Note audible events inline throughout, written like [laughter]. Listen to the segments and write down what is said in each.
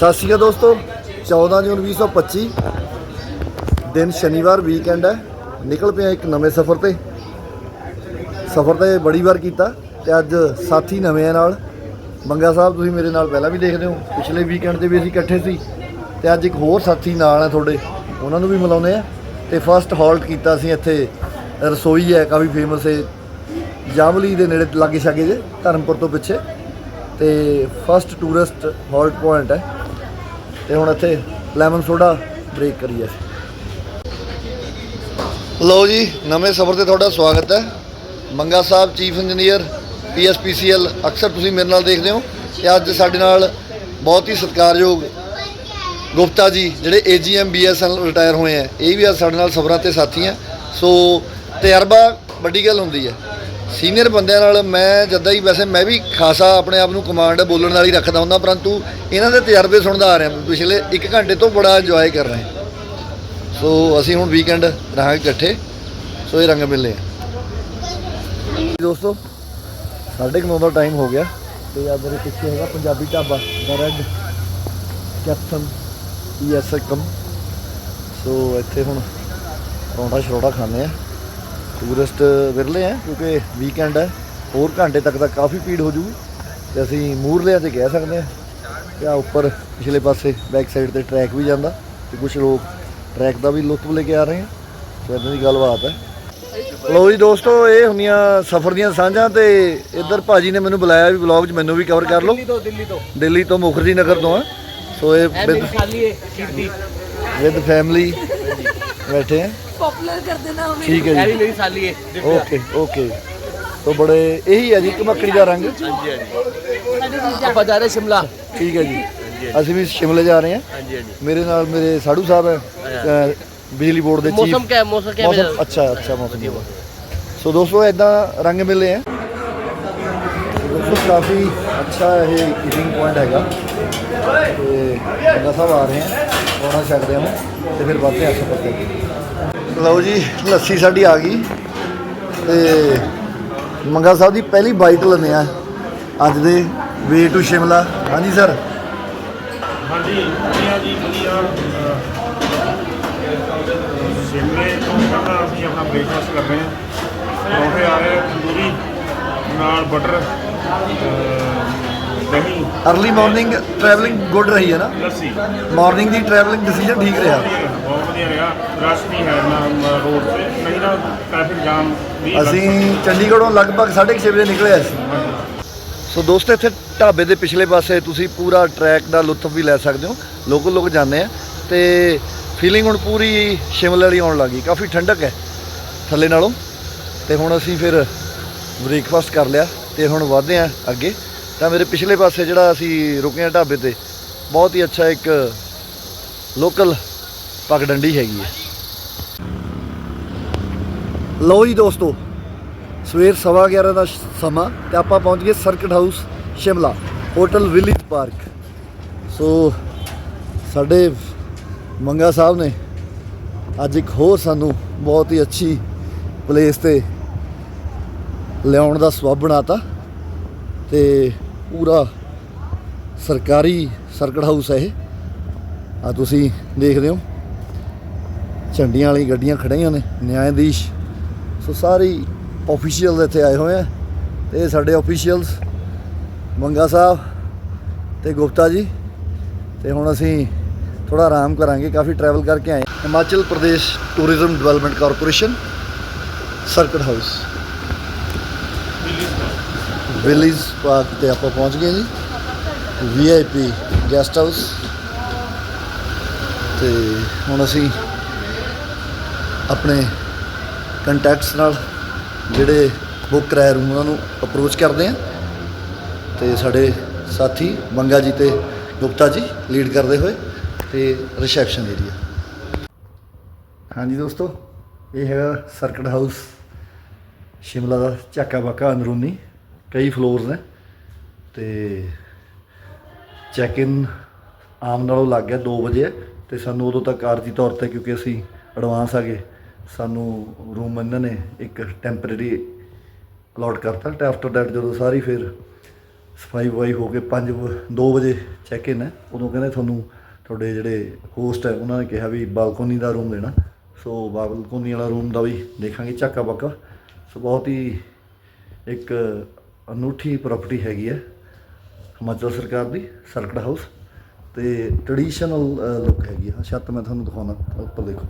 ਸਤਿ ਸ਼੍ਰੀ ਅਕਾਲ ਦੋਸਤੋ 14 ਜੂਨ 2025 ਦਿਨ ਸ਼ਨੀਵਾਰ ਵੀਕਐਂਡ ਹੈ। ਨਿਕਲ ਪਿਆ ਇੱਕ ਨਵੇਂ ਸਫ਼ਰ ਤੇ। ਸਫ਼ਰ ਤਾਂ ਬੜੀ ਵਾਰ ਕੀਤਾ ਤੇ ਅੱਜ ਸਾਥੀ ਨਵੇਂ ਆ ਨਾਲ। ਮੰਗਾ ਸਾਹਿਬ, ਤੁਸੀਂ ਮੇਰੇ ਨਾਲ ਪਹਿਲਾਂ ਵੀ ਦੇਖਦੇ ਹੋ, ਪਿਛਲੇ ਵੀਕਐਂਡ ਤੇ ਵੀ ਅਸੀਂ ਇਕੱਠੇ ਸੀ ਤੇ ਅੱਜ ਇੱਕ ਹੋਰ ਸਾਥੀ ਨਾਲ ਹੈ ਤੁਹਾਡੇ, ਉਹਨਾਂ ਨੂੰ ਵੀ ਮਿਲਾਉਂਦੇ ਆ ਤੇ ਫਸਟ ਹਾਲਟ ਕੀਤਾ ਸੀ ਇੱਥੇ, ਰਸੋਈ ਹੈ, ਕਾਫੀ ਫੇਮਸ ਹੈ। ਜਾਮਲੀ ਦੇ ਨੇੜੇ ਲਾਗੇ ਛਾਗੇ ਜੇ, ਧਰਮਪੁਰ ਤੋਂ ਪਿੱਛੇ। ਤੇ ਫਸਟ ਟੂਰਿਸਟ ਹਾਲਟ ਪੁਆਇੰਟ ਹੈ। ਤੇ ਹੁਣ ਇੱਥੇ ਲੈਮਨ ਸੋਡਾ ਬ੍ਰੇਕ ਕਰੀਏ ਲਓ ਜੀ, ਨਵੇਂ ਸਫ਼ਰ ਤੇ ਤੁਹਾਡਾ ਸਵਾਗਤ ਹੈ। ਮੰਗਾ ਸਾਹਿਬ, ਚੀਫ ਇੰਜੀਨੀਅਰ ਪੀਐਸਪੀਸੀਐਲ ਅਕਸਰ ਤੁਸੀਂ ਮੇਰੇ ਨਾਲ ਦੇਖਦੇ ਹੋ ਤੇ ਅੱਜ ਸਾਡੇ ਨਾਲ ਬਹੁਤ ਹੀ ਸਤਿਕਾਰਯੋਗ ਗੁਪਤਾ ਜੀ, ਜਿਹੜੇ ਏਜੀਐਮ ਬੀਐਸਐਲ ਰਿਟਾਇਰ ਹੋਏ ਆ ਇਹ ਵੀ ਅੱਜ ਸਾਡੇ ਨਾਲ ਸਫ਼ਰਾਂ ਤੇ ਸਾਥੀ ਆ ਸੋ ਤਜਰਬਾ ਵੱਡੀ ਗੱਲ ਹੁੰਦੀ ਹੈ। ਸੀਨੀਅਰ ਬੰਦਿਆਂ ਨਾਲ ਮੈਂ ਜਦਾਂ ਹੀ ਵੈਸੇ ਮੈਂ ਵੀ ਖਾਸਾ ਆਪਣੇ ਆਪ ਨੂੰ ਕਮਾਂਡ ਬੋਲਣ ਨਾਲ ਹੀ ਰੱਖਦਾ ਹੁੰਦਾ, ਪਰੰਤੂ ਇਹਨਾਂ ਦੇ ਤਜਰਬੇ ਸੁਣਦਾ ਆ ਰਿਹਾ ਪਿਛਲੇ 1 ਘੰਟੇ ਤੋਂ ਬੜਾ ਇੰਜੋਏ ਕਰ ਰਹੇ ਸੋ ਅਸੀਂ ਹੁਣ ਵੀਕਐਂਡ ਰਹਾਂਗੇ ਇਕੱਠੇ ਸੋ ਇਹ ਰੰਗ ਮਿਲਨੇ ਦੋਸਤੋ, ਸਾਢੇ ਕੁ ਨੌ ਦਾ ਟਾਈਮ ਹੋ ਗਿਆ, ਤੇ ਆ ਮੇਰੇ ਪਿੱਛੇ ਹੈਗਾ ਪੰਜਾਬੀ ਢਾਬਾ ਦਾ ਰੈਡ ਕੈਪਟਨ ਪੀਐਸ ਸੋ ਇੱਥੇ ਹੁਣ ਪਰੌਂਠਾ ਸ਼ਰੋੜਾ ਖਾਣੇ ਆ। ਟੂਰਿਸਟ ਵਿਰਲੇ ਆ ਕਿਉਂਕਿ ਵੀਕਐਂਡ ਹੈ ਹੋਰ ਘੰਟੇ ਤੱਕ ਤਾਂ ਕਾਫੀ ਭੀੜ ਹੋ ਜੂਗੀ ਤੇ ਅਸੀਂ ਮੂਰਲਿਆਂ ਤੇ ਕਹਿ ਸਕਦੇ ਆ ਆ ਉੱਪਰ ਪਿਛਲੇ ਪਾਸੇ ਬੈਕ ਸਾਈਡ ਤੇ ਟਰੈਕ ਵੀ ਜਾਂਦਾ ਤੇ ਕੁਝ ਲੋਕ ਟਰੈਕ ਦਾ ਵੀ ਲੁਤਫ ਲੈ ਕੇ ਆ ਰਹੇ ਆ ਸੋ ਇਦਾਂ ਦੀ ਗੱਲਬਾਤ ਹੈ ਲੋ ਜੀ ਦੋਸਤੋ ਇਹ ਹੁੰਦੀਆਂ ਸਫ਼ਰ ਦੀਆਂ ਸਾਂਝਾਂ ਤੇ ਇੱਧਰ ਭਾਜੀ ਨੇ ਮੈਨੂੰ ਬੁਲਾਇਆ ਵੀ ਵਲੌਗ 'ਚ ਮੈਨੂੰ ਵੀ ਕਵਰ ਕਰ ਲਓ। ਦਿੱਲੀ ਤੋਂ ਦਿੱਲੀ ਤੋਂ ਦਿੱਲੀ ਤੋਂ ਮੁਖਰਜੀ ਨਗਰ ਤੋਂ ਆ ਸੋ ਇਹ ਖਾਲੀ ਹੈ ਸਿੱਧੀ। ਵਿਦ ਫੈਮਿਲੀ ਬੈਠੇ ਆ ਪਪੂਲਰ ਕਰ ਦੇਣਾ ਹमें ਠੀਕ ਹੈ ਇਹ ਵੀ ਜੀ ਮੇਰੀ ਸਾਲੀ ਹੈ ਦਿਵਿਆ। ਓਕੇ ਓਕੇ ਸੋ ਬੜੇ ਇਹੀ ਹੈ ਜੀ ਕਮਕੜੀ ਦਾ ਰੰਗ ਹਾਂਜੀ ਹਾਂਜੀ ਆਪਾਂ ਜਾ ਰਹੇ ਸ਼ਿਮਲਾ ਠੀਕ ਹੈ ਜੀ ਅਸੀਂ ਵੀ ਸ਼ਿਮਲੇ ਜਾ ਰਹੇ ਹਾਂ। ਹਾਂਜੀ ਹਾਂਜੀ ਮੇਰੇ ਨਾਲ ਮੇਰੇ ਸਾੜੂ ਸਾਹਿਬ ਹੈ ਅ, ਬਿਜਲੀ ਬੋਰਡ ਦੇ ਚੀਫ ਮੌਸਮ ਕਿਆ ਹੈ ਮੌਸਮ ਕਿਆ ਹੈ ਮੌਸਮ ਅੱਛਾ ਅੱਛਾ ਮੌਸਮ। ਸੋ ਦੋਸਤੋ ਇਦਾਂ ਰੰਗ ਮਿਲੇ ਆ। ਦੋਸਤੋ ਕਾਫੀ ਅੱਛਾ ਇਹ ਈਟਿੰਗ ਪੁਆਇੰਟ ਹੈਗਾ। ਤੇ ਬੰਦਾ ਸਾਹਿਬ ਆ ਰਹੇ ਆ ਉਹਨਾਂ ਛੱਡਦੇ ਹਾਂ ਤੇ ਫਿਰ ਵੱਧਦੇ ਆ ਸਫਰ ਤੇ। ਲਓ ਜੀ ਲੱਸੀ ਸਾਡੀ ਆ ਗਈ। ਤੇ ਮੰਗਾ ਸਾਹਿਬ ਦੀ ਪਹਿਲੀ ਬਾਈਟ ਲੈਂਦੇ ਆ। ਅੱਜ ਦੇ ਵੇ ਟੂ ਸ਼ਿਮਲਾ ਹਾਂਜੀ ਸਰ ਹਾਂਜੀ ਵਧੀਆ ਜੀ ਵਧੀਆ। ਅਹ, ਸ਼ਿਮਲੇ ਤੋਂ ਪਹਿਲਾਂ ਅਸੀਂ ਆਪਣਾ ਬ੍ਰੇਕਫਾਸਟ ਕਰ ਰਹੇ ਹਾਂ। ਪਰੌਂਠੇ ਆ ਰਹੇ ਆ ਤੰਦੂਰੀ ਨਾਲ ਬਟਰ ਅਹ, ਦਹੀਂ। ਅਰਲੀ ਮਾਰਨਿੰਗ ਟਰੈਵਲਿੰਗ ਗੁੱਡ ਰਹੀ ਹੈ ਨਾ? ਲੱਸੀ। ਮਾਰਨਿੰਗ ਦੀ ਟਰੈਵਲਿੰਗ ਡਿਸੀਜਨ ਠੀਕ ਰਿਹਾ। ਬਹੁਤ ਵਧੀਆ ਰਿਹਾ। ਰਸ਼ ਨਹੀਂ ਹੈ ਨਾ ਰੋਡ ਤੇ। ਨਹੀਂ ਤਾਂ ਟ੍ਰੈਫਿਕ ਜਾਮ ਵੀ ਲੱਗ ਅਸੀਂ ਚੰਡੀਗੜ੍ਹੋਂ ਲਗਭਗ 6:30 ਵਜੇ ਨਿਕਲੇ ਸੀ। ਸੋ ਦੋਸਤੋ ਇੱਥੇ ਢਾਬੇ ਦੇ ਪਿਛਲੇ ਪਾਸੇ ਤੁਸੀਂ ਪੂਰਾ ਟਰੈਕ ਦਾ ਲੁਤਫ ਵੀ ਲੈ ਸਕਦੇ ਹੋ। ਲੋਕਲ ਲੋਕ ਜਾਂਦੇ ਆ। ਤੇ ਫੀਲਿੰਗ ਹੁਣ ਪੂਰੀ ਸ਼ਿਮਲੇ ਵਾਲੀ ਆਉਣ ਲੱਗੀ ਕਾਫੀ ਠੰਡਕ ਹੈ ਥੱਲੇ ਨਾਲੋਂ। ਤੇ ਹੁਣ ਅਸੀਂ ਫਿਰ ਬ੍ਰੇਕਫਾਸਟ ਕਰ ਲਿਆ ਤੇ ਹੁਣ ਵਧਦੇ ਆ ਅੱਗੇ। ਤਾਂ ਮੇਰੇ ਪਿਛਲੇ ਪਾਸੇ ਜਿਹੜਾ ਅਸੀਂ ਰੁਕੇ ਆ ਢਾਬੇ ਤੇ ਬਹੁਤ ਹੀ ਅੱਛਾ ਇੱਕ ਲੋਕਲ ਪਗਡੰਡੀ ਹੈਗੀ ਹੈ ਲਓ ਜੀ ਦੋਸਤੋ, ਸਵੇਰ ਸਵਾ 11 ਦਾ ਸਮਾਂ ਤੇ ਆਪਾਂ ਪਹੁੰਚ ਗਏ circuit house Shimla hotel Willies Park so ਸਾਡੇ ਮੰਗਾ ਸਾਹਿਬ ਨੇ ਅੱਜ ਇੱਕ ਹੋਰ ਸਾਨੂੰ ਬਹੁਤ ਹੀ ਅੱਛੀ ਪਲੇਸ ਤੇ ਲਿਆਉਣ ਦਾ ਸਬਬ ਬਣਾਤਾ ਤੇ ਪੂਰਾ ਸਰਕਾਰੀ ਸਰਕਟ ਹਾਊਸ ਹੈ ਇਹ। ਆ ਤੁਸੀਂ ਦੇਖਦੇ ਹੋ। ਝੰਡੀਆਂ ਵਾਲੀ ਗੱਡੀਆਂ ਖੜੀਆਂ ਨੇ ਨਿਆਂਧੀਸ਼ ਸੋ ਸਾਰੇ ਆਫੀਸ਼ੀਅਲ ਇੱਥੇ ਆਏ ਹੋਏ ਆ ਤੇ ਸਾਡੇ ਆਫੀਸ਼ੀਅਲਸ ਮੰਗਾ ਸਾਹਿਬ ਤੇ ਗੁਪਤਾ ਜੀ। ਤੇ ਹੁਣ ਅਸੀਂ ਥੋੜਾ ਆਰਾਮ ਕਰਾਂਗੇ, ਕਾਫੀ ਟਰੈਵਲ ਕਰਕੇ ਆਏ Himachal Pradesh tourism development corporation circuit house Willies Park ਤੇ ਆਪਾਂ ਪਹੁੰਚ ਗਏ ਜੀ। ਵੀਆਈਪੀ ਗੈਸਟ ਹਾਊਸ ਤੇ ਹੁਣ ਅਸੀਂ ਆਪਣੇ ਕੰਟੈਕਟਸ ਨਾਲ ਜਿਹੜੇ ਬੁੱਕ ਕਰਾਇਆ ਰੂਮ ਉਹਨਾਂ ਨੂੰ ਅਪਰੋਚ ਕਰਦੇ ਆ ਤੇ ਸਾਡੇ ਸਾਥੀ ਮੰਗਾ ਜੀ ਤੇ ਗੁਪਤਾ ਜੀ ਲੀਡ ਕਰਦੇ ਹੋਏ ਤੇ ਰਿਸੈਪਸ਼ਨ ਏਰੀਆ ਹਾਂਜੀ ਦੋਸਤੋ, ਇਹ ਹੈਗਾ ਸਰਕਟ ਹਾਊਸ ਸ਼ਿਮਲਾ ਦਾ ਝਾਕਾ ਬਾਕਾ ਅੰਦਰੂਨੀ, ਕਈ ਫਲੋਰਸ ਨੇ ਤੇ ਚੈੱਕ ਇਨ ਆਮ ਨਾਲੋਂ ਲੱਗ ਗਿਆ 2 ਵਜੇ ਹੈ ਤੇ ਸਾਨੂੰ ਉਦੋਂ ਤੱਕ ਆਰਜੀ ਤੌਰ ਤੇ ਕਿਉਂਕਿ ਅਸੀਂ ਐਡਵਾਂਸ ਆ ਗਏ। ਸਾਨੂੰ ਰੂਮ ਇਹਨਾਂ ਨੇ ਇੱਕ ਟੈਂਪਰੇਰੀ ਅਲਾਟ ਕਰਤਾ। ਤੇ ਆਫਟਰ ਦੈਟ ਜਦੋਂ ਸਾਰੀ ਫਿਰ ਸਫ਼ਾਈ ਵਫਾਈ ਹੋ ਕੇ 5 2 ਵਜੇ ਚੈੱਕ ਇਨ ਹੈ, ਉਦੋਂ ਕਹਿੰਦੇ ਤੁਹਾਨੂੰ ਤੁਹਾਡੇ ਜਿਹੜੇ ਹੋਸਟ ਹੈ, ਉਹਨਾਂ ਨੇ ਕਿਹਾ ਵੀ ਬਾਲਕੋਨੀ ਦਾ ਰੂਮ ਦੇਣਾ ਸੋ ਬਾਲਕੋਨੀ ਵਾਲਾ ਰੂਮ ਦਾ ਵੀ ਦੇਖਾਂਗੇ ਝਾਕਾ ਬਾਕਾ ਸੋ ਬਹੁਤ ਹੀ ਇੱਕ ਅਨੂਠੀ ਪ੍ਰਾਪਰਟੀ ਹੈਗੀ ਹੈ, ਹਿਮਾਚਲ ਸਰਕਾਰ ਦੀ, ਸਰਕਟ ਹਾਊਸ ਤੇ ਟ੍ਰੈਡੀਸ਼ਨਲ ਲੁੱਕ ਹੈਗੀ ਆ। ਛੱਤ ਮੈਂ ਤੁਹਾਨੂੰ ਦਿਖਾਉਣਾ, ਉੱਪਰ ਦੇਖੋ।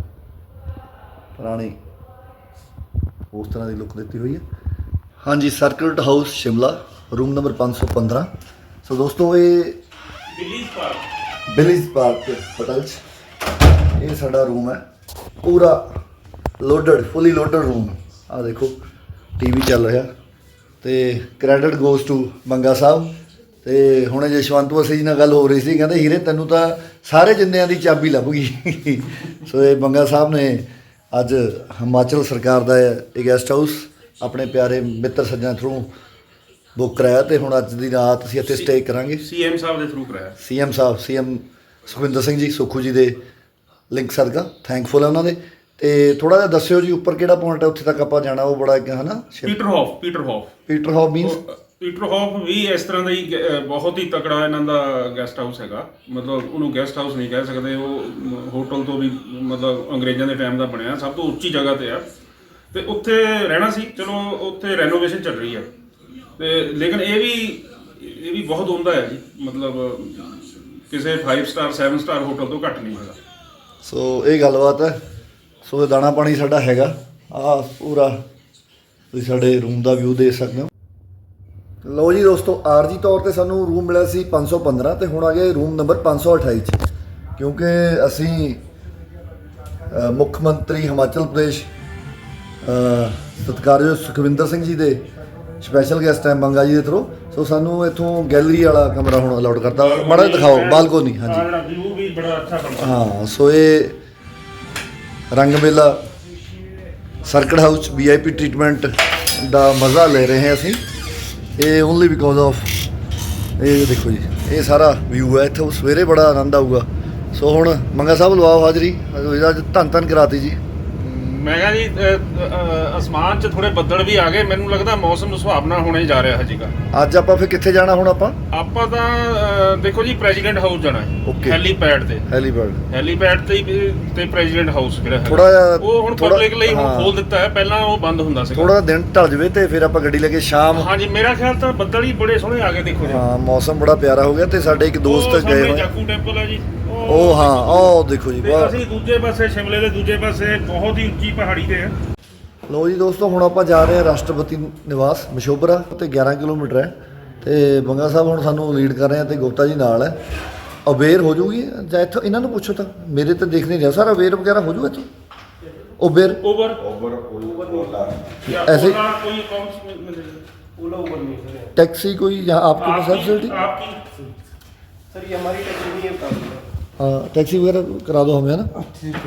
ਪੁਰਾਣੀ ਉਸ ਤਰ੍ਹਾਂ ਦੀ ਲੁੱਕ ਦਿੱਤੀ ਹੋਈ ਹੈ। ਹਾਂਜੀ circuit house Shimla room number 515 so ਦੋਸਤੋ ਇਹ Willies Park Willies Park hotel 'ਚ ਇਹ ਸਾਡਾ ਰੂਮ ਹੈ। ਪੂਰਾ ਲੋਡਡ ਫੁੱਲੀ ਲੋਡਡ ਰੂਮ ਆ ਦੇਖੋ ਟੀਵੀ ਚੱਲ ਰਿਹਾ। ਤੇ ਕ੍ਰੈਡਿਟ ਗੋਸ ਟੂ ਮੰਗਾ ਸਾਹਿਬ। ਤੇ ਹੁਣ ਜਸ਼ਵੰਤ ਵਸੀ ਜੀ ਨਾਲ ਗੱਲ ਹੋ ਰਹੀ ਸੀ ਕਹਿੰਦੇ ਹੀਰੇ ਤੈਨੂੰ ਤਾਂ ਸਾਰੇ ਜਿੰਦਿਆਂ ਦੀ ਚਾਬੀ ਲੱਭ ਗਈ। [laughs] ਸੋ ਇਹ ਮੰਗਾ ਸਾਹਿਬ ਨੇ ਅੱਜ ਹਿਮਾਚਲ ਸਰਕਾਰ ਦਾ ਇਹ ਗੈਸਟ ਹਾਊਸ ਆਪਣੇ ਪਿਆਰੇ ਮਿੱਤਰ ਸੱਜਣਾ ਥਰੂ ਬੁੱਕ ਕਰਾਇਆ ਤੇ ਹੁਣ ਅੱਜ ਦੀ ਰਾਤ ਅਸੀਂ ਇੱਥੇ ਸਟੇ ਕਰਾਂਗੇ। ਸੀਐਮ ਸਾਹਿਬ ਦੇ ਥਰੂ ਕਰਾਇਆ। ਸੀਐਮ ਸਾਹਿਬ ਸੀਐਮ ਸੁਖਵਿੰਦਰ ਸਿੰਘ ਜੀ ਸੁਖੂ ਜੀ ਦੇ ਲਿੰਕ ਸਦਕਾ ਥੈਂਕਫੁਲ ਹੈ ਉਹਨਾਂ ਦੇ। ਤੇ ਥੋੜਾ ਜਿਹਾ ਦੱਸਿਓ ਜੀ ਉੱਪਰ ਕਿਹੜਾ ਪੁਆਇੰਟ ਹੈ ਉੱਥੇ ਤੱਕ ਆਪਾਂ ਜਾਣਾ ਉਹ ਬੜਾ ਇੱਕ ਹੈ ਨਾ Peterhoff Peterhoff Peter house means Peterhoff ਵੀ ਇਸ ਤਰ੍ਹਾਂ ਦਾ ਹੀ ਗ- ਬਹੁਤ ਹੀ ਤਕੜਾ ਇਹਨਾਂ ਦਾ ਗੈਸਟ ਹਾਊਸ ਹੈਗਾ। ਮਤਲਬ ਉਹਨੂੰ ਗੈਸਟ ਹਾਊਸ ਨਹੀਂ ਕਹਿ ਸਕਦੇ, ਉਹ ਹੋਟਲ ਤੋਂ ਵੀ ਮਤਲਬ ਅੰਗਰੇਜ਼ਾਂ ਦੇ ਟਾਈਮ ਦਾ ਬਣਿਆ, ਸਭ ਤੋਂ ਉੱਚੀ ਜਗ੍ਹਾ ਤੇ ਆ। ਤੇ ਉੱਥੇ ਰਹਿਣਾ ਸੀ, ਚਲੋ ਉੱਥੇ ਰੈਨੋਵੇਸ਼ਨ ਚੱਲ ਰਹੀ ਆ। ਤੇ ਲੇਕਿਨ ਇਹ ਵੀ ਇਹ ਵੀ ਬਹੁਤ ਹੁੰਦਾ ਹੈ ਜੀ। ਮਤਲਬ ਕਿਸੇ 5 ਸਟਾਰ 7 ਸਟਾਰ ਹੋਟਲ ਤੋਂ ਘੱਟ ਨਹੀਂ ਹੈਗਾ। ਸੋ ਇਹ ਗੱਲਬਾਤ ਹੈ। ਸੋ ਇਹ ਦਾਣਾ ਪਾਣੀ ਸਾਡਾ ਹੈਗਾ। ਆ ਪੂਰਾ ਤੁਸੀਂ ਸਾਡੇ ਰੂਮ ਦਾ ਵਿਊ ਦੇ ਸਕਦੇ ਹੋ। ਲਓ ਜੀ ਦੋਸਤੋ ਆਰਜੀ ਤੌਰ ਤੇ ਸਾਨੂੰ ਰੂਮ ਮਿਲਿਆ ਸੀ 515 ਤੇ ਹੁਣ ਆ ਗਿਆ ਰੂਮ ਨੰਬਰ 528 ਚ। ਕਿਉਂਕਿ ਅਸੀਂ ਮੁੱਖ ਮੰਤਰੀ ਹਿਮਾਚਲ ਪ੍ਰਦੇਸ਼ ਸਤਿਕਾਰਯੋਗ ਸੁਖਵਿੰਦਰ ਸਿੰਘ ਜੀ ਦੇ ਸਪੈਸ਼ਲ ਗੈਸਟ ਹੈ ਮੰਗਾ ਜੀ ਦੇ ਥਰੂ ਸੋ ਸਾਨੂੰ ਇੱਥੋਂ ਗੈਲਰੀ ਵਾਲਾ ਕਮਰਾ ਹੁਣ ਅਲਾਉਡ ਕਰਤਾ। ਮਾੜਾ ਦਿਖਾਓ ਬਾਲਕੋਨੀ ਹਾਂਜੀ। ਆਹ ਜਿਹੜਾ ਵਿਊ ਵੀ ਬੜਾ ਅੱਛਾ ਬਣਦਾ ਹਾਂ ਸੋ ਇਹ ਰੰਗ ਮੇਲਾ ਸਰਕਟ ਹਾਊਸ ਵੀਆਈਪੀ ਟ੍ਰੀਟਮੈਂਟ ਦਾ ਮਜ਼ਾ ਲੈ ਰਹੇ ਹਾਂ ਅਸੀਂ। ਇਹ ਓਨਲੀ ਬਿਕੋਜ਼ ਆਫ ਇਹ ਦੇਖੋ ਜੀ, ਇਹ ਸਾਰਾ ਵਿਊ ਹੈ, ਇੱਥੋਂ ਸਵੇਰੇ ਬੜਾ ਆਨੰਦ ਆਊਗਾ। ਸੋ ਹੁਣ ਮੰਗਾ ਸਾਹਿਬ ਲਵਾਓ ਹਾਜ਼ਰੀ ਇਹਦਾ ਧੰਨ ਧੰਨ ਕਰਾਤੀ ਜੀ। ਮੈਂ ਕਿਹਾ ਜੀ ਅ, ਅ, ਅਸਮਾਨ 'ਚ ਥੋੜੇ ਬੱਦਲ ਵੀ ਆ ਗਏ। ਮੈਨੂੰ ਲੱਗਦਾ ਮੌਸਮ ਸੁਹਾਵਣਾ ਹੋਣੇ ਜਾ ਰਿਹਾ ਹੈ ਜੀਗਾ ਅੱਜ ਆਪਾਂ ਫਿਰ ਕਿੱਥੇ ਜਾਣਾ ਹੁਣ ਆਪਾਂ? ਆਪਾਂ ਤਾਂ ਅ, ਦੇਖੋ ਜੀ ਪ੍ਰੈਜ਼ੀਡੈਂਟ ਹਾਊਸ ਜਾਣਾ ਹੈ। Okay. ਹੈਲੀਪੈਡ ਤੇ। ਹੈਲੀਪੈਡ। ਹੈਲੀਪੈਡ ਤੇ ਹੀ ਤੇ ਪ੍ਰੈਜ਼ੀਡੈਂਟ ਹਾਊਸ ਜਿਹੜਾ ਹੈ ਥੋੜ੍ਹਾ ਜਿਹਾ- ਉਹ ਹੁਣ ਥੋੜ੍ਹਾ- ਪਬਲਿਕ ਲਈ ਹੁਣ ਹਾਂ। ਖੋਲ ਦਿੱਤਾ ਹੈ। ਪਹਿਲਾਂ ਉਹ ਬੰਦ ਹੁੰਦਾ ਸੀ ਥੋੜਾ ਦਿਨ ਢਲ ਜਵੇ ਤੇ ਫਿਰ ਆਪਾਂ ਗੱਡੀ ਲੈ ਕੇ ਸ਼ਾਮ ਹਾਂਜੀ ਮੇਰਾ ਖਿਆਲ ਤਾਂ ਬੱਦਲ ਹੀ ਬੜੇ ਸੋਹਣੇ ਆ ਗਏ ਦੇਖੋ ਜੀ। ਹਾਂ ਮੌਸਮ ਬੜਾ ਪਿਆਰਾ ਹੋ ਗਿਆ ਤੇ ਸਾਡੇ ਇੱਕ ਉਹ ਦੋਸਤ ਗਏ ਹੋਏ। ਜਾਕੂ ਟੈਂਪਲ ਹੈ ਜੀ। ਉਹ ਹਾਂ ਉਹ ਦੇਖੋ ਜੀ ਤੇ ਵਾਹ ਅਸੀਂ ਦੂਜੇ ਪਾਸੇ ਸ਼ਿਮਲੇ ਦੇ ਦੂਜੇ ਪਾਸੇ ਬਹੁਤ ਹੀ ਉੱਚੀ ਪਹਾੜੀ ਤੇ ਹੈ ਲੋ ਜੀ ਦੋਸਤੋ ਹੁਣ ਆਪਾਂ ਜਾ ਰਹੇ ਹਾਂ ਰਾਸ਼ਟਰਪਤੀ ਨਿਵਾਸ ਮਸ਼ੋਬਰਾ ਤੇ 11 ਕਿਲੋਮੀਟਰ ਹੈ ਤੇ ਬੰਗਾ ਸਾਹਿਬ ਹੁਣ ਸਾਨੂੰ ਲੀਡ ਕਰ ਰਹੇ ਆ ਤੇ ਗੁਪਤਾ ਜੀ ਨਾਲ ਹੈ ਅਵੇਅਰ ਹੋ ਜੂਗੀ ਜਾਂ ਇੱਥੋਂ ਇਹਨਾਂ ਨੂੰ ਪੁੱਛੋ ਤਾਂ ਮੇਰੇ ਤੇ ਦੇਖ ਨਹੀਂ ਰਿਹਾ ਸਾਰਾ ਅਵੇਅਰ ਵਗੈਰਾ ਹੋ ਜੂਗਾ ਇੱਥੋਂ ਅਵੇਅਰ ओवर ओवर ओला या ऐसे- ओला कोई अकाउंट्स में मिलेगा ओला ओवर नहीं सर टैक्सी कोई यहाँ आपके पास है फैसिलिटी आपकी सर ये हमारी टेक्निक है ਹਾਂ ਟੈਕਸੀ ਵਗੈਰਾ ਕਰਾ ਦਿਓ ਹਮੇ ਨਾ? ਠੀਕ ਹੈ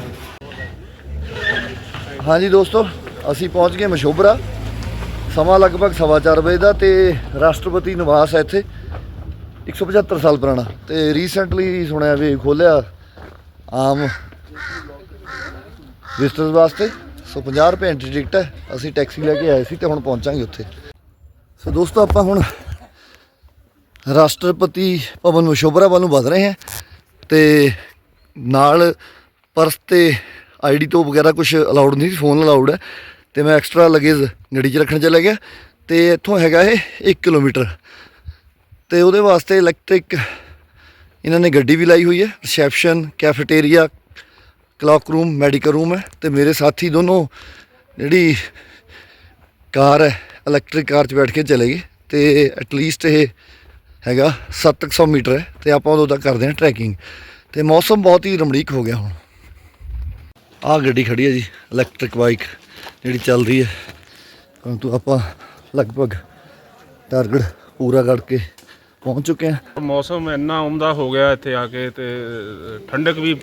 ਹਾਂਜੀ ਦੋਸਤੋ, ਅਸੀਂ ਪਹੁੰਚ ਗਏ ਮਸ਼ੋਬਰਾ ਸਮਾਂ ਲਗਭਗ 4:30 ਵਜੇ ਦਾ ਤੇ ਰਾਸ਼ਟਰਪਤੀ ਨਿਵਾਸ ਹੈ ਇੱਥੇ। 175 ਸਾਲ ਪੁਰਾਣਾ। ਤੇ ਰੀਸੈਂਟਲੀ ਸੁਣਿਆ ਵੀ ਖੋਲਿਆ ਆਮ ਵਿਜ਼ਟਰਸ ਵਾਸਤੇ। ਸੋ 50 ਰੁਪਏ ਐਂਟਰੀ ਟਿਕਟ ਹੈ। ਅਸੀਂ ਟੈਕਸੀ ਲੈ ਕੇ ਆਏ ਸੀ ਤੇ ਹੁਣ ਪਹੁੰਚਾਂਗੇ ਉੱਥੇ। ਸੋ ਦੋਸਤੋ, ਆਪਾਂ ਹੁਣ ਰਾਸ਼ਟਰਪਤੀ ਭਵਨ ਮਸ਼ੋਬਰਾ ਵੱਲ ਨੂੰ ਵਧ ਰਹੇ ਹਾਂ। ਤੇ ਨਾਲ ਪਰਸ ਤੇ ਆਈਡੀ ਤੋਂ ਵਗੈਰਾ ਕੁਝ ਅਲਾਉਡ ਨਹੀਂ ਸੀ ਫੋਨ ਅਲਾਉਡ ਹੈ। ਤੇ ਮੈਂ ਐਕਸਟਰਾ ਲਗੇਜ ਗੱਡੀ 'ਚ ਰੱਖਣ ਚਲਾ ਗਿਆ। ਤੇ ਇੱਥੋਂ ਹੈਗਾ ਇਹ 1 ਕਿਲੋਮੀਟਰ। ਤੇ ਉਹਦੇ ਵਾਸਤੇ ਇਲੈਕਟ੍ਰਿਕ ਇਹਨਾਂ ਨੇ ਗੱਡੀ ਵੀ ਲਾਈ ਹੋਈ ਹੈ। Reception cafeteria cloakroom medical room ਹੈ। ਤੇ ਮੇਰੇ ਸਾਥੀ ਦੋਨੋਂ ਜਿਹੜੀ ਕਾਰ ਹੈ ਇਲੈਕਟ੍ਰਿਕ ਕਾਰ 'ਚ ਬੈਠ ਕੇ ਚਲੇ ਗਏ। ਤੇ ਐਟਲੀਸਟ ਇਹ ਹੈਗਾ 700 ਮੀਟਰ ਹੈ ਤੇ ਆਪਾਂ ਉਦੋਂ ਤੱਕ ਕਰਦੇ ਹਾਂ ਟਰੈਕਿੰਗ ਤੇ ਮੌਸਮ ਬਹੁਤ ਹੀ ਰਮਣੀਕ ਹੋ ਗਿਆ ਹੁਣ। ਆਹ ਗੱਡੀ ਖੜੀ ਹੈ ਜੀ ਇਲੈਕਟ੍ਰਿਕ ਬਾਈਕ ਜਿਹੜੀ ਚੱਲ ਰਹੀ ਹੈ ਪਰੰਤੂ ਆਪਾਂ ਲਗਭਗ ਟਾਰਗੇਟ ਪੂਰਾ ਕਰਕੇ ਪਹੁੰਚ ਚੁੱਕੇ ਹਾਂ। ਮੌਸਮ ਇੰਨਾ ਉਮਦਾ ਹੋ ਗਿਆ ਇੱਥੇ ਆ ਕੇ ਤੇ ਠੰਡਕ ਵੀ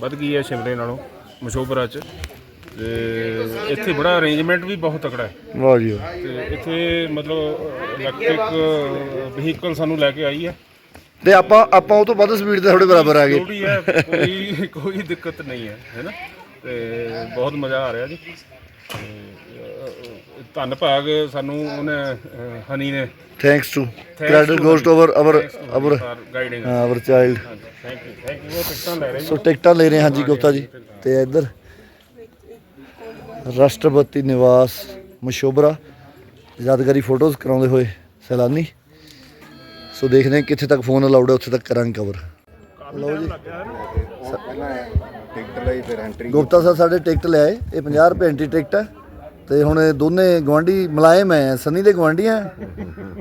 ਵੱਧ ਗਈ ਹੈ ਸ਼ਿਮਲੇ ਨਾਲੋਂ ਮਸ਼ੋਬਰਾ ਚ। ਤੇ ਇੱਥੇ ਬੜਾ ਅਰੇਂਜਮੈਂਟ ਵੀ ਬਹੁਤ ਤਕੜਾ ਹੈ। ਵਾਹ ਜੀ ਵਾਹ। ਤੇ ਇੱਥੇ ਮਤਲਬ ਇਲੈਕਟ੍ਰਿਕ ਵਹੀਕਲ ਸਾਨੂੰ ਲੈ ਕੇ ਆਈ ਹੈ। ਤੇ ਆਪਾਂ ਆਪਾਂ ਉਹ ਤੋਂ ਵੱਧ ਸਪੀਡ ਤੇ ਥੋੜੇ ਬਰਾਬਰ ਆ ਗਏ। ਹੈ ਕੋਈ ਕੋਈ ਦਿੱਕਤ ਨਹੀਂ ਹੈ ਹੈਨਾ ਤੇ ਬਹੁਤ ਮਜ਼ਾ ਆ ਰਿਹਾ ਜੀ। ਧੰਨ ਭਾਗ ਸਾਨੂੰ ਉਹਨੇ ਅਹ, ਹਨੀ ਨੇ thanks to credit goes to our our guiding our child thank you thank you ਉਹ ਟਿਕਟਾਂ ਲੈ ਰਹੇ ਸੋ ਟਿਕਟਾਂ ਲੈ ਰਹੇ ਹਾਂ ਜੀ ਗੁਪਤਾ ਜੀ। ਤੇ ਇੱਧਰ ਰਾਸ਼ਟਰਪਤੀ ਨਿਵਾਸ ਮਸ਼ੋਬਰਾ ਯਾਦਗਾਰੀ ਫੋਟੋਜ਼ ਕਰਾਉਂਦੇ ਹੋਏ ਸੈਲਾਨੀ। ਸੋ ਦੇਖਦੇ ਹਾਂ ਕਿੱਥੇ ਤੱਕ ਫੋਨ ਅਲਾਉਡ ਹੈ ਉੱਥੇ ਤੱਕ ਕਰਾਂਗੇ ਕਵਰ ਲਓ ਜੀ ਪਹਿਲਾਂ ਟਿਕਟ ਲਈ ਫਿਰ ਐਂਟਰੀ ਗੁਪਤਾ ਸਾਹਿਬ ਸਾਡੇ ਟਿਕਟ ਲਿਆਏ ਇਹ 50 ਰੁਪਏ ਐਂਟਰੀ ਟਿਕਟ ਹੈ। ਤੇ ਹੁਣ ਇਹ ਦੋਨੇ ਗਵਾਂਢੀ ਮੁਲਾਇਮ ਹੈ ਸਨੀ ਦੇ ਗਵਾਂਢੀ ਆ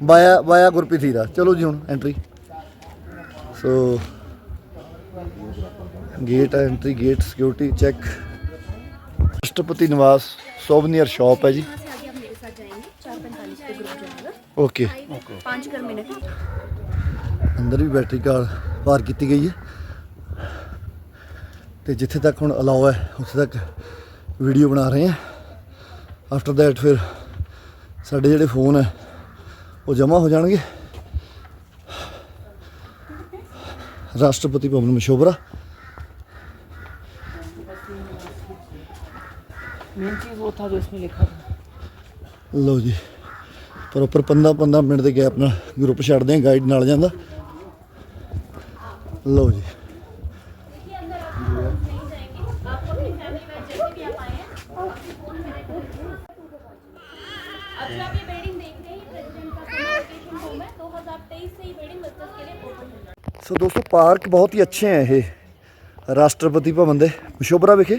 ਬਾਇਆ ਬਾਇਆ ਗੁਰਪ੍ਰੀਤ ਹੀਰਾ। ਚਲੋ ਜੀ ਹੁਣ entry so gate entry gate security check ਰਾਸ਼ਟਰਪਤੀ ਨਿਵਾਸ ਸੋਵਨੀਅਰ ਸ਼ਾਪ ਹੈ ਜੀ यहाँ से आगे आप मेरे साथ जाएंगे चार पैंतालीस पे ग्रुप जाएगा ਓਕੇ पाँच कर मिनट ਅੰਦਰ ਵੀ ਬੈਟਰੀ ਕਾਰ ਪਾਰ ਕੀਤੀ ਗਈ ਹੈ ਤੇ ਜਿੱਥੇ ਤੱਕ ਹੁਣ ਅਲਾਉ ਹੈ ਉੱਥੇ ਤੱਕ ਵੀਡੀਓ ਬਣਾ ਰਹੇ ਹਾਂ ਆਫਟਰ ਦੈਟ ਫਿਰ ਸਾਡੇ ਜਿਹੜੇ ਫੋਨ ਹੈ ਉਹ ਜਮ੍ਹਾਂ ਹੋ ਜਾਣਗੇ ਰਾਸ਼ਟਰਪਤੀ ਭਵਨ ਮਸ਼ੋਬਰਾ मेन चीज वो था जो इसमें लिखा था ਲਓ ਜੀ ਪ੍ਰੋਪਰ 15 15 ਮਿੰਟ ਦੇ ਗੈਪ ਨਾਲ ਗਰੁੱਪ ਛੱਡਦੇ ਆ ਗਾਈਡ ਨਾਲ ਜਾਂਦਾ ਲਓ ਜੀ अभी आप ये बिल्डिंग देख रहे हैं ये प्रेसिडेंट का समर वेकेशन होम है 2023 से ये बिल्डिंग बच्चों के लिए ओपन है ਸੋ ਦੋਸਤੋ ਪਾਰਕ ਬਹੁਤ ਹੀ ਅੱਛੇ ਹੈ ਇਹ ਰਾਸ਼ਟਰਪਤੀ ਭਵਨ ਦੇ ਮਸ਼ੋਬਰਾ ਵਿਖੇ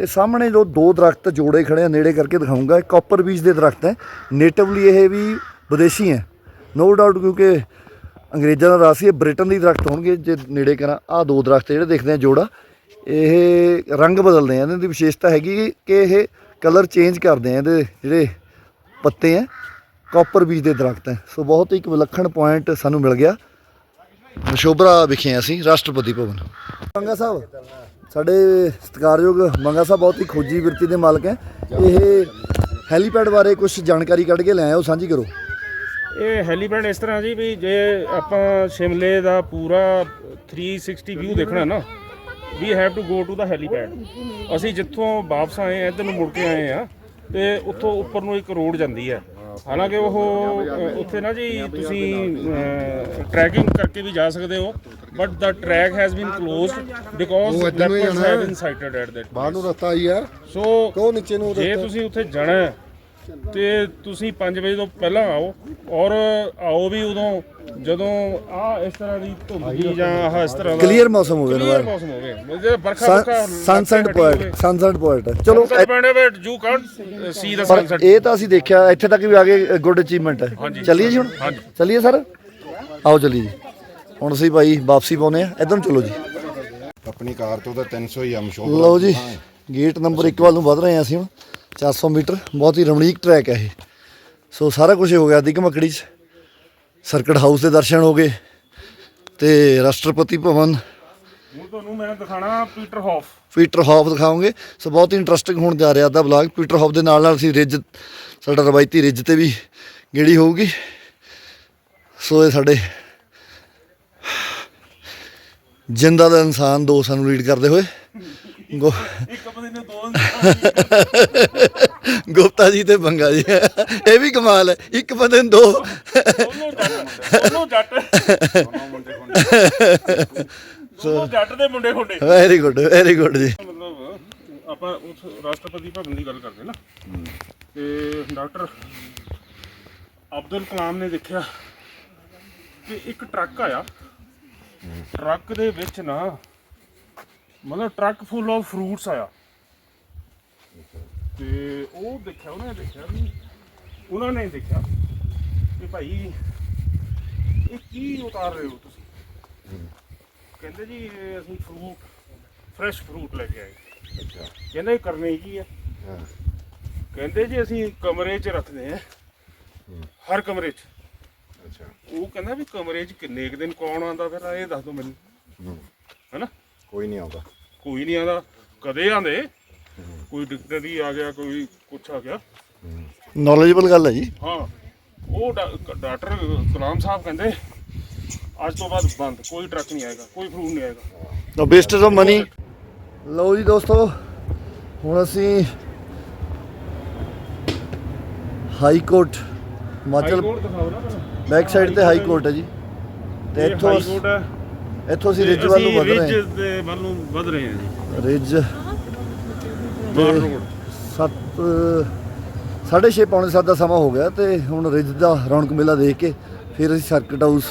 ਤੇ ਸਾਹਮਣੇ ਜੋ ਦੋ ਦਰਖਤ ਜੋੜੇ ਖੜੇ ਆ, ਨੇੜੇ ਕਰਕੇ ਦਿਖਾਉਂਗਾ। ਇਹ ਕਾਪਰ ਬੀਜ ਦੇ ਦਰਖਤ ਹੈ। ਨੇਟਿਵਲੀ ਇਹ ਵੀ ਵਿਦੇਸ਼ੀ ਹੈ। ਨੋ ਡਾਊਟ ਕਿਉਂਕਿ ਅੰਗਰੇਜ਼ਾਂ ਦਾ ਰਾਜ ਸੀ, ਇਹ ਬ੍ਰਿਟਨ ਦੀ ਦਰਖਤ ਹੋਣਗੇ, ਜੇ ਨੇੜੇ ਕਰਾਂ। ਆ ਦੋ ਦਰਖਤ ਜਿਹੜੇ ਦੇਖਦੇ ਆ ਜੋੜਾ। ਇਹ ਰੰਗ ਬਦਲਦੇ ਆ ਇਹਨਾਂ ਦੀ ਵਿਸ਼ੇਸ਼ਤਾ ਹੈਗੀ ਕਿ ਇਹ ਕਲਰ ਚੇਂਜ ਕਰਦੇ ਆ, ਇਹਦੇ ਜਿਹੜੇ ਪੱਤੇ ਆ ਕਾਪਰ ਬੀਜ ਦੇ ਦਰਖਤ ਹੈ। ਸੋ ਬਹੁਤ ਹੀ ਇੱਕ ਵਿਲੱਖਣ ਪੁਆਇੰਟ ਸਾਨੂੰ ਮਿਲ ਗਿਆ। ਮਸ਼ੋਬਰਾ ਵਿਖੇ ਹਾਂ ਅਸੀਂ, ਰਾਸ਼ਟਰਪਤੀ ਭਵਨ। ਮੰਗਾ ਸਾਹਿਬ ਸਾਡੇ ਸਤਿਕਾਰਯੋਗ ਮੰਗਾ ਸਾਹਿਬ ਬਹੁਤ ਹੀ ਖੋਜੀ ਬਿਰਤੀ ਦੇ ਮਾਲਕ ਹੈ। ਇਹ ਹੈਲੀਪੈਡ ਬਾਰੇ ਕੁਝ ਜਾਣਕਾਰੀ ਕੱਢ ਕੇ ਲੈ ਆਏ ਉਹ ਸਾਂਝੀ ਕਰੋ। ਇਹ ਹੈਲੀਪੈਡ ਇਸ ਤਰ੍ਹਾਂ ਜੀ ਵੀ ਜੇ ਆਪਾਂ ਸ਼ਿਮਲੇ ਦਾ ਪੂਰਾ 360 ਵਿਊ ਦੇਖਣਾ ਨਾ we have to go to the helipad. ਅਸੀਂ ਜਿੱਥੋਂ ਵਾਪਸ ਆਏ ਆ ਇੱਧਰ ਨੂੰ ਮੁੜ ਕੇ ਆਏ ਆ ਤੇ ਉੱਥੋਂ ਉੱਪਰ ਨੂੰ ਇੱਕ ਰੋਡ ਜਾਂਦੀ ਹੈ। ਹਾਲਾਂਕਿ ਉਹ ਉੱਥੇ ਨਾ ਜੀ ਤੁਸੀਂ ਟਰੈਕਿੰਗ ਕਰਕੇ ਵੀ ਜਾ ਸਕਦੇ ਹੋ but the track has been closed because leopards have been sighted at that ਬਾਹਰ ਨੂੰ ਰਸਤਾ ਆਈ ਯਾਰ ਸੋ ਕੋ ਨੀਚੇ ਨੂੰ ਜੇ ਤੁਸੀਂ ਉੱਥੇ ਜਾਣਾ ਤੇ ਤੁਸੀਂ 5 ਵਜੇ ਤੋਂ ਪਹਿਲਾਂ ਆਓ ਔਰ ਆਓ ਵੀ ਉਦੋਂ ਜਦੋਂ ਆ ਇਸ ਤਰ੍ਹਾਂ ਦੀ ਧੁੰਦ ਜੀ ਜਾਂ ਆਹ ਇਸ ਤਰ੍ਹਾਂ ਦਾ ਕਲੀਅਰ ਮੌਸਮ ਹੋਵੇ ਨਾ ਕਲੀਅਰ ਮੌਸਮ ਹੋਵੇ। ਜੇ ਵਰਖਾ ਵਰਖਾ ਸਨਸੈਟ ਪੁਆਇੰਟ ਸਨਸੈਟ ਪੁਆਇੰਟ ਚਲੋ sunset point you can't see ਦਾ ਪਰ ਸਨਸੈਟ ਇਹ ਤਾਂ ਅਸੀਂ ਦੇਖਿਆ ਇੱਥੇ ਤੱਕ ਵੀ ਆ ਗਏ ਗੁੱਡ ਅਚੀਵਮੈਂਟ ਹੈ। ਚੱਲੀਏ ਜੀ ਹੁਣ? ਚੱਲੀਏ ਸਰ? ਆਓ ਚੱਲੀਏ। ਜੀ ਹੁਣ ਅਸੀਂ ਭਾਈ ਵਾਪਸੀ ਪਾਉਨੇ ਆ ਇਧਰ ਨੂੰ ਚਲੋ ਜੀ। ਆਪਣੀ ਕਾਰ ਤੋਂ ਤਾਂ 300 ਹੀ ਆ ਮਸ਼ਹੂਰ ਲਓ ਜੀ ਗੇਟ ਨੰਬਰ 1 ਵੱਲ ਨੂੰ ਵੱਧ ਰਹੇ ਹਾਂ ਅਸੀਂ ਹੁਣ। 400 ਮੀਟਰ ਬਹੁਤ ਹੀ ਰਮਣੀਕ ਟਰੈਕ ਹੈ ਇਹ। ਸੋ ਸਾਰਾ ਕੁਝ ਹੋ ਗਿਆ ਦਿੱਗ ਮੱਕੜੀ 'ਚ। ਸਰਕਟ ਹਾਊਸ ਦੇ ਦਰਸ਼ਨ ਹੋ ਗਏ ਤੇ ਰਾਸ਼ਟਰਪਤੀ ਭਵਨ। ਹੁਣ ਤੁਹਾਨੂੰ ਮੈਂ ਦਿਖਾਣਾ ਪੀਟਰ ਹਾਫ ਪੀਟਰ ਹਾਫ ਦਿਖਾਵਾਂਗੇ ਸੋ ਬਹੁਤ ਹੀ ਇੰਟਰਸਟਿੰਗ ਹੋਣ ਜਾ ਰਿਹਾ ਦਾ ਵਲੌਗ ਪੀਟਰ ਹਾਫ ਦੇ ਨਾਲ ਨਾਲ ਅਸੀਂ ਰਿਜ ਸਾਡਾ ਰਵਾਇਤੀ ਰਿਜ ਤੇ ਵੀ ਗੇੜੀ ਹੋਊਗੀ। ਸੋ ਇਹ ਸਾਡੇ ਜਿੰਦਾ ਦਾ ਇਨਸਾਨ ਦੋ ਸਾਨੂੰ ਰੀਡ ਕਰਦੇ ਹੋਏ। ਗੋ- ਇੱਕ ਬੰਦੇ ਨੇ ਦੋ [laughs] ਗੁਪਤਾ ਜੀ ਤੇ ਬੰਗਾ ਜੀ। ਇਹ ਵੀ ਕਮਾਲ ਹੈ। ਇੱਕ ਬੰਦੇ ਨੂੰ ਦੋ। ਦੋਨੋਂ ਜੱਟ ਦੋਨੋਂ ਜੱਟ। ਦੋਨੋਂ ਜੱਟ ਦੇ ਮੁੰਡੇ ਖੁੰਡੇ। ਵੈਰੀ ਗੁੱਡ ਵੈਰੀ ਗੁੱਡ ਜੀ। ਮਤਲਬ ਆਪਾਂ ਉਸ ਰਾਸ਼ਟਰਪਤੀ ਭਵਨ ਦੀ ਗੱਲ ਕਰਦੇ ਨਾ। ਤੇ ਡਾਕਟਰ ਅਬਦੁਲ ਕਲਾਮ ਨੇ ਦੇਖਿਆ ਕਿ ਇੱਕ ਟਰੱਕ ਆਇਆ। ਟਰੱਕ ਦੇ ਵਿੱਚ ਨਾ ਮਤਲਬ ਟਰੱਕ ਫੁੱਲ ਆਫ ਫਰੂਟਸ ਆਇਆ। ਤੇ ਉਹ ਦੇਖਿਆ ਉਹਨੇ ਦੇਖਿਆ ਵੀ ਉਹਨਾਂ ਨੇ ਦੇਖਿਆ ਕਿ ਭਾਈ ਇਹ ਕੀ ਉਤਾਰ ਰਹੇ ਹੋ ਤੁਸੀਂ? ਕਹਿੰਦੇ ਜੀ ਇਹ ਅਸੀਂ ਫਰੂਟ ਫਰੈਸ਼ ਫਰੂਟ ਲੈ ਕੇ ਆਏ। ਅੱਛਾ। ਕਹਿੰਦੇ ਕਰਨੇ ਕੀ ਹਾਂ। ਕਹਿੰਦੇ ਜੀ ਅਸੀਂ ਕਮਰੇ 'ਚ ਰੱਖਦੇ ਆ ਹਰ ਕਮਰੇ 'ਚ। ਅੱਛਾ। ਉਹ ਕਹਿੰਦਾ ਵੀ ਕਮਰੇ 'ਚ ਕਿੰਨੇ ਕੁ ਦਿਨ ਕੌਣ ਆਂਦਾ ਫਿਰ? ਇਹ ਦੱਸ ਦਿਓ ਮੈਨੂੰ। ਕੋਈ ਨਹੀਂ ਆਉਂਦਾ। ਕੋਈ ਨਹੀਂ ਆਂਦਾ ਕਦੇ ਆਂਦੇ ਕੋਈ ਡਿਕਟੇਟਰੀ ਆ ਗਿਆ ਕੋਈ ਕੁਛ ਆ ਗਿਆ। ਨੌਲੇਜਬਲ ਗੱਲ ਹੈ ਜੀ। ਹਾਂ ਉਹ ਡਾਕਟਰ ਕਲਾਮ ਸਾਹਿਬ ਕਹਿੰਦੇ ਅੱਜ ਤੋਂ ਬਾਅਦ ਬੰਦ ਕੋਈ ਟਰੱਕ ਨਹੀਂ ਆਏਗਾ ਕੋਈ ਫਰੂਟ ਨਹੀਂ ਆਏਗਾ। ਦਾ ਵੇਸਟੇਜ ਆਫ ਮਨੀ ਲਓ ਜੀ ਦੋਸਤੋ ਹੁਣ ਅਸੀਂ high court Himachal back side ਤੇ ਹਾਈ ਕੋਰਟ ਹੈ ਜੀ। ਤੇ ਇੱਥੋਂ ਹਾਈ ਕੋਰਟ ਹੈ। ਇੱਥੋਂ ਅਸੀਂ ਰਿਜ ਵੱਲ ਨੂੰ ਵਧ ਰਹੇ ਰਿੱਜ ਹਾਂ। ਦੇ ਵੱਲ ਨੂੰ ਵਧ ਰਹੇ ਹਾਂ ਜੀ। ਰਿਜ ਮਾਰ ਰੋਡ। 7 ਸਾਢੇ ਛੇ ਪੌਣੇ ਸੱਤ ਦਾ ਸਮਾਂ ਹੋ ਗਿਆ ਤੇ ਹੁਣ ਰਿਜ ਦਾ ਰੌਣਕ ਮੇਲਾ ਦੇਖ ਕੇ ਫਿਰ ਅਸੀਂ ਸਰਕਟ ਹਾਊਸ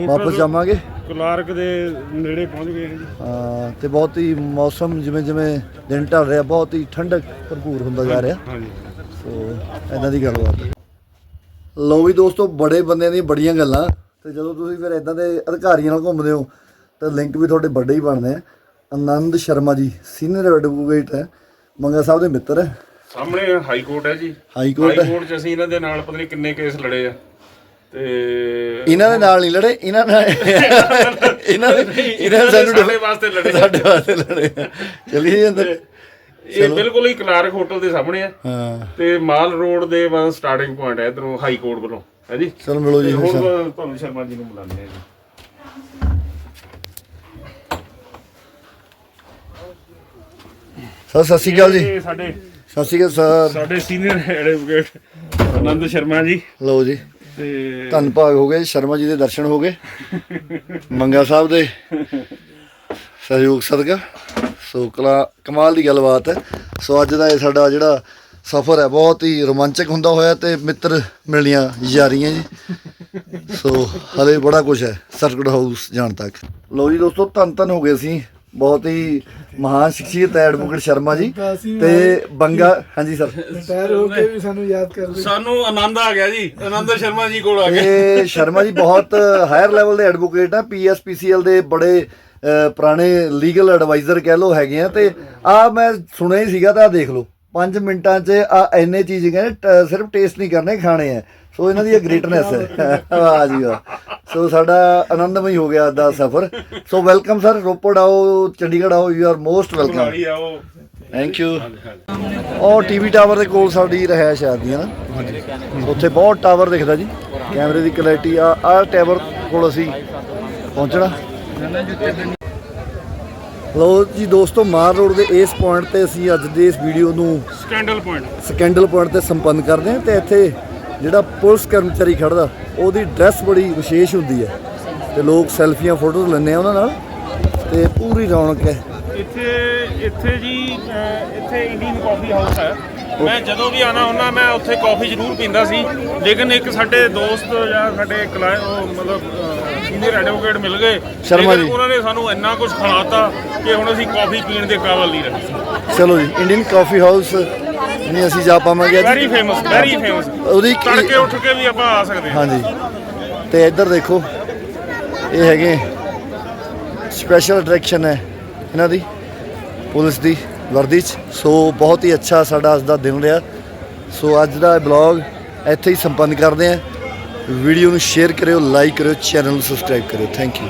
ਵਾਪਸ ਜਾਵਾਂਗੇ। ਕਲਾਰਕ ਦੇ ਨੇੜੇ ਪਹੁੰਚ ਗਏ ਹਾਂ ਜੀ। ਹਾਂ ਤੇ ਬਹੁਤ ਹੀ ਮੌਸਮ ਜਿਵੇਂ ਜਿਵੇਂ ਦਿਨ ਢਲ ਰਿਹਾ ਬਹੁਤ ਹੀ ਠੰਡਕ ਭਰਪੂਰ ਹੁੰਦਾ ਜਾ ਰਿਹਾ। ਹਾਂਜੀ ਸੋ ਐਦਾਂ ਦੀ ਗੱਲਬਾਤ ਹੈ। ਲਓ ਵੀ ਦੋਸਤੋ ਬੜੇ ਬੰਦਿਆਂ ਦੀਆਂ ਬੜੀਆਂ ਗੱਲਾਂ। ਤੇ ਜਦੋਂ ਤੁਸੀਂ ਫਿਰ ਐਦਾਂ ਦੇ ਅਧਿਕਾਰੀਆਂ ਨਾਲ ਘੁੰਮਦੇ ਹੋ ਤਾਂ ਲਿੰਕ ਵੀ ਤੁਹਾਡੇ ਵੱਡੇ ਹੀ ਬਣਦੇ ਆ। ਆਨੰਦ ਸ਼ਰਮਾ ਜੀ ਸੀਨੀਅਰ ਐਡਵੋਕੇਟ ਹੈ। ਮੰਗਾ ਸਾਹਿਬ ਦੇ ਮਿੱਤਰ ਹੈ। ਸਾਹਮਣੇ ਹਾਈ ਕੋਰਟ ਹੈ ਜੀ। ਹਾਈ ਕੋਰਟ ਹੈ। ਕੋਰਟ 'ਚ ਅਸੀਂ ਇਹਨਾਂ ਦੇ ਨਾਲ ਪਤਾ ਨਹੀਂ ਕਿੰਨੇ ਕੇਸ ਲੜੇ ਆ। ਤੇ ਇਹਨਾਂ ਦੇ ਨਾਲ ਨਹੀਂ ਲੜੇ ਇਹਨਾਂ ਨਾਲ ਇਹਨਾਂ ਦੇ ਇਹਨਾਂ ਨੇ ਸਾਨੂੰ ਸਾਡੇ ਵਾਸਤੇ ਲੜੇ ਸਾਡੇ ਵਾਸਤੇ ਲੜੇ ਚਲਿਏ ਅੰਦਰ। ਇਹ ਬਿਲਕੁਲ ਹੀ ਕਲਾਰਕ ਹੋਟਲ ਦੇ ਸਾਹਮਣੇ ਆ। ਹਾਂ। ਤੇ ਮਾਲ ਰੋਡ ਦੇ ਵਾ ਸਟਾਰਟਿੰਗ ਪੁਆਇੰਟ ਹੈ ਇਧਰੋਂ ਹਾਈ ਕੋਰਟ ਵੱਲੋਂ। ਹੈ ਜੀ? ਚਲੋ ਮਿਲੋ ਜੀ ਹੁਣ। ਤੁਹਾਨੂੰ ਸ਼ਰਮਾ ਜੀ ਨੂੰ ਬੁਲਾਉਂਦੇ ਆ ਜੀ। ਸਰ ਸਤਿ ਸ਼੍ਰੀ ਅਕਾਲ ਜੀ। ਇਹ ਸਾਡੇ ਸਤਿ ਸ਼੍ਰੀ ਅਕਾਲ ਸਰ। ਸਾਡੇ ਸੀਨੀਅਰ ਐਡਵੋਕੇਟ ਆਨੰਦ ਸ਼ਰਮਾ ਜੀ। ਲਓ ਜੀ। ਤੇ ਧੰਨ ਭਾਗ ਹੋ ਗਏ। ਸ਼ਰਮਾ ਜੀ ਦੇ ਦਰਸ਼ਨ ਹੋ ਗਏ। ਮੰਗਾ ਸਾਹਿਬ ਦੇ। ਸਹਿਯੋਗ ਸਦਕਾ। ਸੋ ਕਲਾ ਕਮਾਲ ਦੀ ਗੱਲਬਾਤ ਹੈ। ਸੋ ਅੱਜ ਦਾ ਇਹ ਸਾਡਾ ਜਿਹੜਾ ਸਫ਼ਰ ਹੈ ਬਹੁਤ ਹੀ ਰੋਮਾਂਚਕ ਹੁੰਦਾ ਹੋਇਆ ਤੇ ਮਿੱਤਰ ਮਿਲਣੀਆਂ ਯਾਰੀਆਂ ਜੀ। ਸੋ ਹਲੇ ਬੜਾ ਕੁਝ ਹੈ ਸਰਕਟ ਹਾਊਸ ਜਾਣ ਤੱਕ। ਲਓ ਜੀ ਦੋਸਤੋ ਧੰਨ ਧੰਨ ਹੋ ਗਏ ਸੀ ਬਹੁਤ ਹੀ ਮਹਾਨ ਸ਼ਖਸੀਅਤ ਹੈ ਐਡਵੋਕੇਟ ਸ਼ਰਮਾ ਜੀ ਤੇ ਬੰਗਾ ਹਾਂਜੀ ਸਰ। ਰਿਟਾਇਰ ਹੋ ਕੇ ਵੀ ਸਾਨੂੰ ਯਾਦ ਕਰਦੇ ਸਾਨੂੰ ਆਨੰਦ ਆ ਗਿਆ ਜੀ। ਆਨੰਦ ਸ਼ਰਮਾ ਜੀ ਕੋਲ ਆ ਗਏ। ਇਹ ਸ਼ਰਮਾ ਜੀ ਬਹੁਤ ਹਾਇਰ ਲੈਵਲ ਦੇ ਐਡਵੋਕੇਟ ਆ ਪੀਐਸਪੀਸੀਐਲ ਦੇ ਬੜੇ ਪੁਰਾਣੇ ਲੀਗਲ ਐਡਵਾਈਜ਼ਰ ਕਹਿ ਲੋ ਹੈਗੇ ਆ। ਤੇ ਆ ਮੈਂ ਸੁਣਿਆ ਹੀ ਸੀਗਾ ਤਾਂ ਆਹ ਦੇਖ ਲਓ। 5 ਮਿੰਟਾਂ 'ਚ ਆ ਇੰਨੇ ਚੀਜ਼ ਕਹਿੰਦੇ ਸਿਰਫ ਟੇਸਟ ਨਹੀਂ ਕਰਨੇ ਖਾਣੇ ਆ। ਸੋ ਇਹਨਾਂ ਦੀ ਇਹ ਗ੍ਰੇਟਨੈਸ ਹੈ। ਵਾਹ ਜੀ ਵਾਹ। ਸੋ ਸਾਡਾ ਆਨੰਦਮਈ ਹੋ ਗਿਆ ਦਾ ਸਫ਼ਰ। ਸੋ ਵੈਲਕਮ ਸਰ ਰੋਪੜ ਆਓ ਚੰਡੀਗੜ੍ਹ ਆਓ ਯੂ ਆਰ ਮੋਸਟ ਵੈਲਕਮ ਆਓ। ਥੈਂਕ ਯੂ ਔਰ ਟੀਵੀ ਟਾਵਰ ਦੇ ਕੋਲ ਸਾਡੀ ਰਹਿائش ਆ ਹੈ ਨਾ? ਉੱਥੇ ਬਹੁਤ ਟਾਵਰ ਦਿਖਦਾ ਜੀ। ਕੈਮਰੇ ਦੀ ਕੁਆਲਿਟੀ ਆ। ਆ ਟਾਵਰ ਕੋਲ ਅਸੀਂ ਪਹੁੰਚਣਾ। ਲੋ ਜੀ ਦੋਸਤੋ ਮਾਰ ਰੋਡ ਦੇ ਇਸ ਪੁਆਇੰਟ ਤੇ ਅਸੀਂ ਅੱਜ ਦੇ ਇਸ ਵੀਡੀਓ ਨੂੰ ਸਕੈਂਡਲ ਪੁਆਇੰਟ ਸਕੈਂਡਲ ਪੁਆਇੰਟ ਤੇ ਸੰਪੰਨ ਕਰਦੇ ਹਾਂ ਤੇ ਇੱਥੇ ਜਿਹੜਾ ਪੁਲਿਸ ਕਰਮਚਾਰੀ ਖੜਦਾ ਉਹਦੀ ਡਰੈਸ ਬੜੀ ਵਿਸ਼ੇਸ਼ ਹੁੰਦੀ ਹੈ। ਤੇ ਲੋਕ ਸੈਲਫੀਆਂ ਫੋਟੋਜ਼ ਲੈਂਦੇ ਆ ਉਹਨਾਂ ਨਾਲ ਤੇ ਪੂਰੀ ਰੌਣਕ ਹੈ। ਇੱਥੇ ਇੱਥੇ ਜੀ ਇੱਥੇ ਇੰਡੀਅਨ ਕਾਫੀ ਹਾਊਸ ਹੈ। ਮੈਂ ਜਦੋਂ ਵੀ ਆਣਾ ਹੁੰਦਾ ਮੈਂ ਉੱਥੇ ਕਾਫੀ ਜ਼ਰੂਰ ਪੀਂਦਾ ਸੀ। ਲੇਕਿਨ ਇੱਕ ਸਾਡੇ ਦੋਸਤ ਜਾਂ ਸਾਡੇ ਕਲਾਇ ਉਹ ਮਤਲਬ ਸੀਨੀਅਰ ਐਡਵੋਕੇਟ ਮਿਲ ਗਏ। ਸ਼ਰਮਾ ਜੀ। ਉਹਨਾਂ ਨੇ ਸਾਨੂੰ ਇੰਨਾ ਕੁਝ ਖਿਲਾਤਾ ਕਿ ਹੁਣ ਅਸੀਂ ਕਾਫੀ ਪੀਣ ਦੇ ਕਾਬਲ ਨਹੀਂ ਰਹੇ। ਚਲੋ ਜੀ ਇੰਡੀਅਨ ਕਾਫੀ ਹਾਊਸ ਨਹੀਂ ਅਸੀਂ ਜਾ ਪਾਵਾਂਗੇ ਅੱਜ ਵੈਰੀ ਫੇਮਸ ਵੈਰੀ ਫੇਮਸ ਉਹਦੀ ਤੜਕੇ ਉੱਠ ਕੇ ਵੀ ਆਪਾਂ ਆ ਸਕਦੇ ਹਾਂ। ਹਾਂਜੀ। ਤੇ ਇੱਧਰ ਦੇਖੋ ਇਹ ਹੈਗੇ ਸਪੈਸ਼ਲ ਅਟਰੈਕਸ਼ਨ ਹੈ ਇਹਨਾਂ ਦੀ ਪੁਲਿਸ ਦੀ ਵਰਦੀ 'ਚ। ਸੋ ਬਹੁਤ ਹੀ ਅੱਛਾ ਸਾਡਾ ਅੱਜ ਦਾ ਦਿਨ ਰਿਹਾ। ਸੋ ਅੱਜ ਦਾ ਬਲੌਗ ਇੱਥੇ ਹੀ ਸੰਪੰਨ ਕਰਦੇ ਹਾਂ। ਵੀਡੀਓ ਨੂੰ ਸ਼ੇਅਰ ਕਰਿਓ ਲਾਈਕ ਕਰਿਓ ਚੈਨਲ ਨੂੰ ਸਬਸਕ੍ਰਾਈਬ ਕਰਿਓ। Thank you